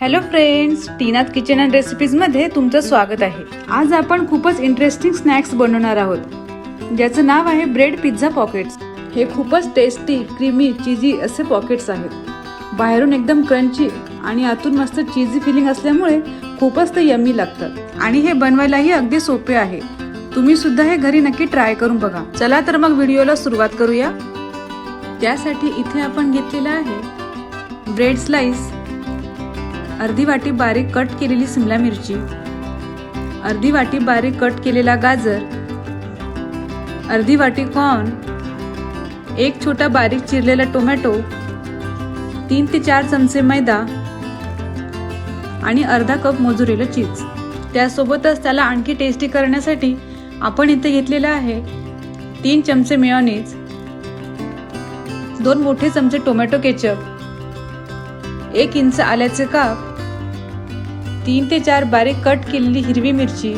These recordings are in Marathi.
हॅलो फ्रेंड्स टीनाथ किचन अँड रेसिपीजमध्ये तुमचं स्वागत आहे. आज आपण खूपच इंटरेस्टिंग स्नॅक्स बनवणार आहोत. ज्याचं नाव आहे ब्रेड पिझ्झा पॉकेट्स हे खूपच टेस्टी क्रीमी चिजी असे पॉकेट्स आहेत. बाहेरून एकदम क्रंची आणि आतून मस्त चिजी फिलिंग असल्यामुळे खूपच ते यम्मी लागतात. आणि हे बनवायलाही अगदी सोपे आहे. तुम्ही सुद्धा हे घरी नक्की ट्राय करून बघा. चला तर मग व्हिडिओला सुरुवात करूया. त्यासाठी इथे आपण घेतलेला आहे ब्रेड स्लाइस अर्धी वाटी बारीक कट केलेली सिमला मिरची अर्धी वाटी बारीक कट केलेला गाजर अर्धी वाटी कॉर्न एक छोटा बारीक चिरलेला टोमॅटो तीन ते चार चमचे मैदा आणि अर्धा कप मोजुरेलं चीज. त्यासोबतच त्याला आणखी टेस्टी करण्यासाठी आपण इथे घेतलेलं आहे तीन चमचे मेयोनीज दोन मोठे चमचे टोमॅटो केचप एक इंच आल्याचे काप तीन ते चार बारीक कट केलेली हिरवी मिरची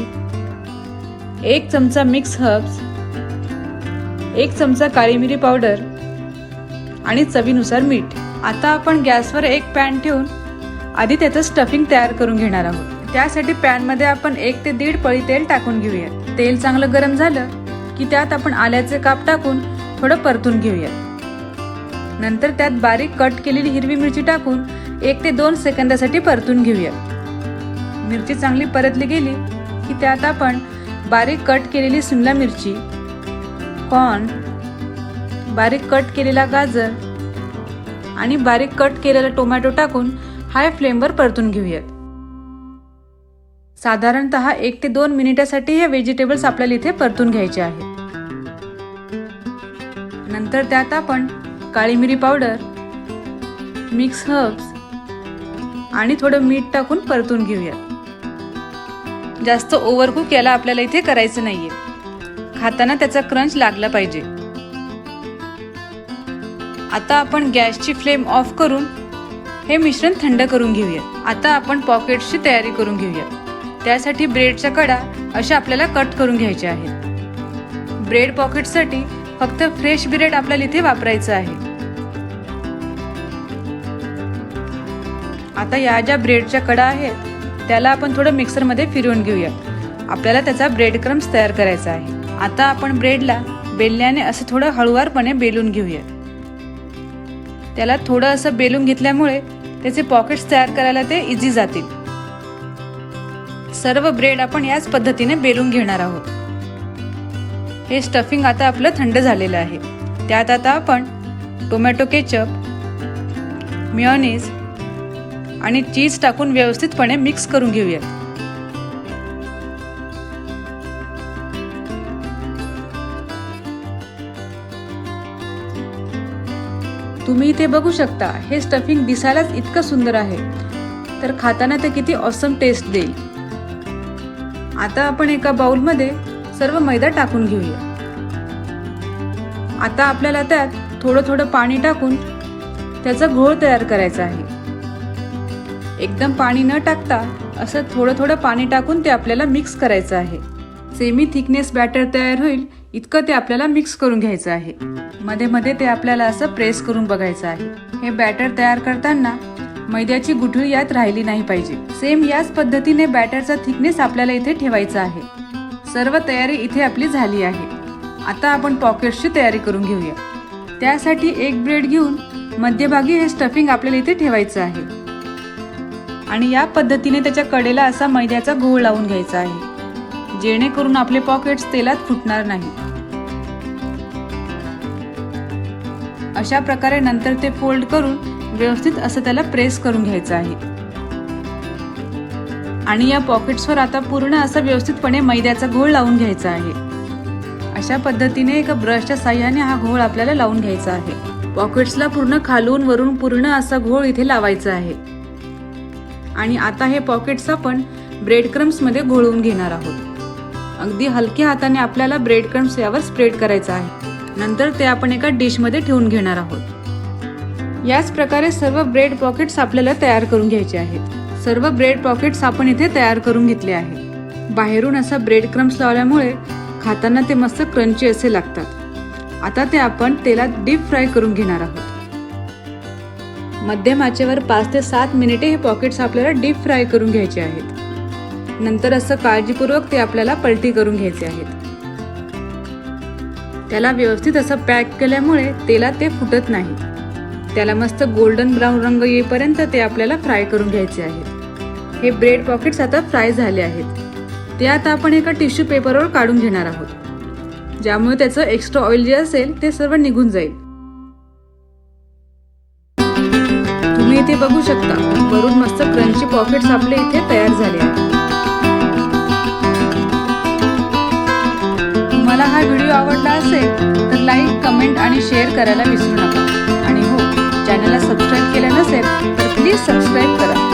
एक चमचा मिक्स हर्ब्स एक चमचा काळी मिरी पावडर आणि चवीनुसार मीठ. आता आपण गॅसवर एक पॅन ठेवून आधी त्याचं स्टफिंग तयार करून घेणार आहोत. त्यासाठी पॅनमध्ये आपण एक ते दीड पळी तेल टाकून घेऊयात. तेल चांगलं गरम झालं की त्यात आपण आल्याचे काप टाकून थोडं परतून घेऊयात. नंतर त्यात बारीक कट केलेली हिरवी मिरची टाकून एक ते दोन सेकंदासाठी परतून घेऊया मिरची चांगली परतली गेली की त्यात आपण बारीक कट केलेली सिमला मिरची कॉर्न बारीक कट केलेला गाजर आणि बारीक कट केलेला टोमॅटो टाकून हाय फ्लेमवर परतून घेऊयात. साधारणत एक ते दोन मिनिटासाठी हे व्हेजिटेबल्स आपल्याला इथे परतून घ्यायचे आहेत. नंतर त्यात आपण काळी मिरी पावडर मिक्स हर्ब्स आणि थोडं मीठ टाकून परतून घेऊयात. जास्त ओव्हरकुक याला आपल्याला इथे करायचं नाहीये. खाताना त्याचा क्रंच लागला पाहिजे. आता आपण गॅसची फ्लेम ऑफ करून हे मिश्रण थंड करून घेऊया. आता आपण पॉकेट्सची तयारी करून घेऊया. त्यासाठी ब्रेडच्या कडा अशा आपल्याला कट करून घ्यायच्या आहेत. ब्रेड पॉकेटसाठी फक्त फ्रेश ब्रेड आपल्याला इथे वापरायचं आहे. आता या ज्या ब्रेडच्या कडा आहेत त्याला आपण थोडं मिक्सरमध्ये फिरवून घेऊया. आपल्याला त्याचा ब्रेड क्रम्स तयार करायचा आहे. आता आपण ब्रेडला बेलण्याने असं थोडं हळुवारपणे बेलून घेऊया. त्याला थोडं असं बेलून घेतल्यामुळे त्याचे पॉकेट्स तयार करायला ते इझी जातील. सर्व ब्रेड आपण याच पद्धतीने बेलून घेणार आहोत. हे स्टफिंग आता आपलं थंड झालेलं आहे. त्यात आता आपण टोमॅटो केचप मिओनीज आणि चीज टाकून व्यवस्थितपणे मिक्स करून घेऊयात. तुम्ही इथे बघू शकता हे स्टफिंग दिसायलाच इतकं सुंदर आहे. तर खाताना ते किती ऑसम टेस्ट देईल. आता आपण एका बाउलमध्ये सर्व मैदा टाकून घेऊया. आता आपल्याला त्यात थोडं थोडं पाणी टाकून त्याचा घोळ तयार करायचा आहे. एकदम पाणी न टाकता असं थोडं थोडं पाणी टाकून ते आपल्याला मिक्स करायचं आहे. सेमी थिकनेस बॅटर तयार होईल इतकं ते आपल्याला मिक्स करून घ्यायचं आहे. मध्ये मध्ये ते आपल्याला असं प्रेस करून बघायचं आहे. हे बॅटर तयार करताना मैद्याची गुठळी यात राहिली नाही पाहिजे. सेम याच पद्धतीने बॅटरचा थिकनेस आपल्याला इथे ठेवायचा आहे. सर्व तयारी इथे आपली झाली आहे. आता आपण पॉकेट्सची तयारी करून घेऊया. त्यासाठी एक ब्रेड घेऊन मध्यभागी हे स्टफिंग आपल्याला इथे ठेवायचं आहे. आणि या पद्धतीने त्याच्या कडेला असा मैद्याचा घोळ लावून घ्यायचा आहे. जेणेकरून आपले पॉकेट्स तेलात फुटणार नाही अशा प्रकारे नंतर ते फोल्ड करून व्यवस्थित असं त्याला प्रेस करून घ्यायचं आहे. आणि या पॉकेट्सवर आता पूर्ण असा व्यवस्थितपणे मैद्याचा घोळ लावून घ्यायचा आहे. अशा पद्धतीने एका ब्रशच्या साह्याने हा घोळ आपल्याला लावून घ्यायचा आहे. पॉकेट्सला पूर्ण खालून वरून पूर्ण असा घोळ इथे लावायचा आहे. आणि आता हे पॉकेट्स आपण ब्रेड क्रम्समध्ये घोळवून घेणार आहोत. अगदी हलक्या हाताने आपल्याला ब्रेड क्रम्स यावर स्प्रेड करायचं आहे. नंतर ते आपण एका डिशमध्ये ठेवून घेणार आहोत. याच प्रकारे सर्व ब्रेड पॉकेट्स आपल्याला तयार करून घ्यायचे आहेत. सर्व ब्रेड पॉकेट्स आपण इथे तयार करून घेतले आहेत. बाहेरून असा ब्रेड क्रम्स लावल्यामुळे खाताना ते मस्त क्रंची असे लागतात. आता ते आपण तेलात डीप फ्राय करून घेणार आहोत. मध्यम आचेवर पाच ते सात मिनिटे हे पॉकेट्स आपल्याला डीप फ्राय करून घ्यायचे आहेत. नंतर असं काळजीपूर्वक ते आपल्याला पलटी करून घ्यायचे आहेत. त्याला व्यवस्थित असं पॅक केल्यामुळे तेलात ते फुटत नाही. त्याला मस्त गोल्डन ब्राऊन रंग येईपर्यंत ते आपल्याला फ्राय करून घ्यायचे आहेत. हे ब्रेड पॉकेट्स आता फ्राय झाले आहेत. ते आता आपण एका टिश्यू पेपरवर काढून घेणार आहोत. ज्यामुळे त्याचं एक्स्ट्रा ऑइल जे असेल ते सर्व निघून जाईल. इथे बघू शकता. वरून मस्त क्रंची पॉकेट्स आपले इथे तयार झाले आहेत. तुम्हाला हा व्हिडिओ आवडला असेल तर लाईक कमेंट आणि शेअर करायला विसरू नका. आणि हो चॅनलला सबस्क्राईब केलं नसेल तर प्लीज सबस्क्राईब करा.